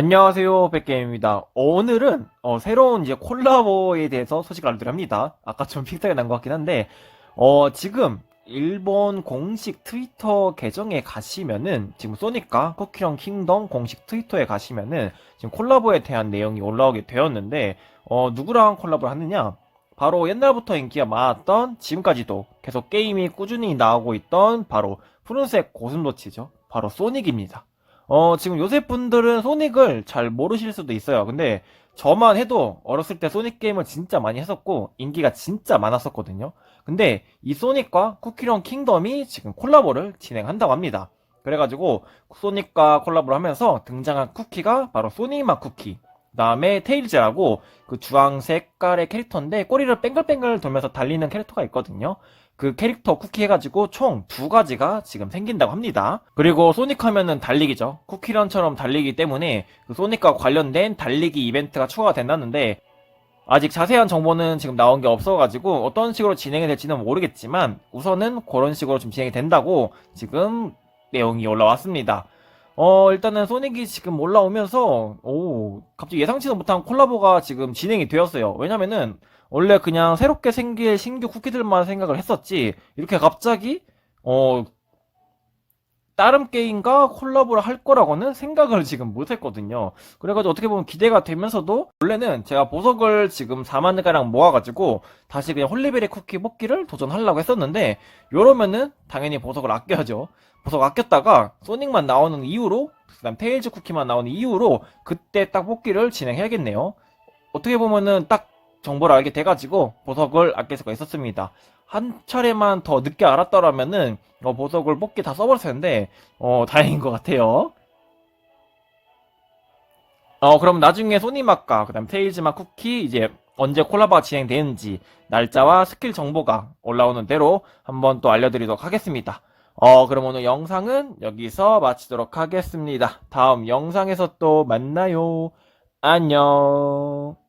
안녕하세요, 백게임입니다. 오늘은 어, 새로운 이제 콜라보에 대해서 소식을 알려드립니다. 아까 좀 픽사가 난 것 같긴 한데, 어, 지금 일본 공식 트위터 계정에 가시면은 지금 소니까 쿠키런 킹덤 공식 트위터에 가시면은 지금 콜라보에 대한 내용이 올라오게 되었는데, 어, 누구랑 콜라보를 하느냐? 바로 옛날부터 인기가 많았던 지금까지도 계속 게임이 꾸준히 나오고 있던 바로 푸른색 고슴도치죠. 바로 소닉입니다. 어, 지금 요새 분들은 소닉을 잘 모르실 수도 있어요. 근데 저만 해도 어렸을 때 소닉 게임을 진짜 많이 했었고 인기가 진짜 많았었거든요. 근데 이 소닉과 쿠키런 킹덤이 지금 콜라보를 진행한다고 합니다. 그래가지고 소닉과 콜라보를 하면서 등장한 쿠키가 바로 소닉맛 쿠키. 그 다음에 테일즈라고 그 주황 색깔의 캐릭터인데 꼬리를 뺑글뺑글 돌면서 달리는 캐릭터가 있거든요. 그 캐릭터 쿠키 해가지고 총 두 가지가 지금 생긴다고 합니다. 그리고 소닉 하면은 달리기죠. 쿠키런처럼 달리기 때문에 그 소닉과 관련된 달리기 이벤트가 추가가 된다는데 아직 자세한 정보는 지금 나온 게 없어가지고 어떤 식으로 진행이 될지는 모르겠지만 우선은 그런 식으로 좀 진행이 된다고 지금 내용이 올라왔습니다. 어, 일단은 소닉이 지금 올라오면서, 오, 갑자기 예상치도 못한 콜라보가 지금 진행이 되었어요. 왜냐면은, 원래 그냥 새롭게 생길 신규 쿠키들만 생각을 했었지, 이렇게 갑자기, 어, 다른 게임과 콜라보를 할 거라고는 생각을 지금 못 했거든요. 그래가지고 어떻게 보면 기대가 되면서도, 원래는 제가 보석을 지금 4만가량 모아가지고, 다시 그냥 홀리베리 쿠키 뽑기를 도전하려고 했었는데, 이러면은 당연히 보석을 아껴야죠. 보석 아꼈다가 소닉만 나오는 이후로 그다음 테일즈 쿠키만 나오는 이후로 그때 딱 뽑기를 진행해야겠네요. 어떻게 보면은 딱 정보를 알게 돼가지고 보석을 아낄 수가 있었습니다. 한 차례만 더 늦게 알았더라면은 어, 보석을 뽑기 다 써버렸을 텐데 어 다행인 것 같아요. 어 그럼 나중에 소니맛과 그다음 테일즈맛 쿠키 이제 언제 콜라보가 진행되는지 날짜와 스킬 정보가 올라오는 대로 한번 또 알려드리도록 하겠습니다. 어, 그럼 오늘 영상은 여기서 마치도록 하겠습니다. 다음 영상에서 또 만나요. 안녕.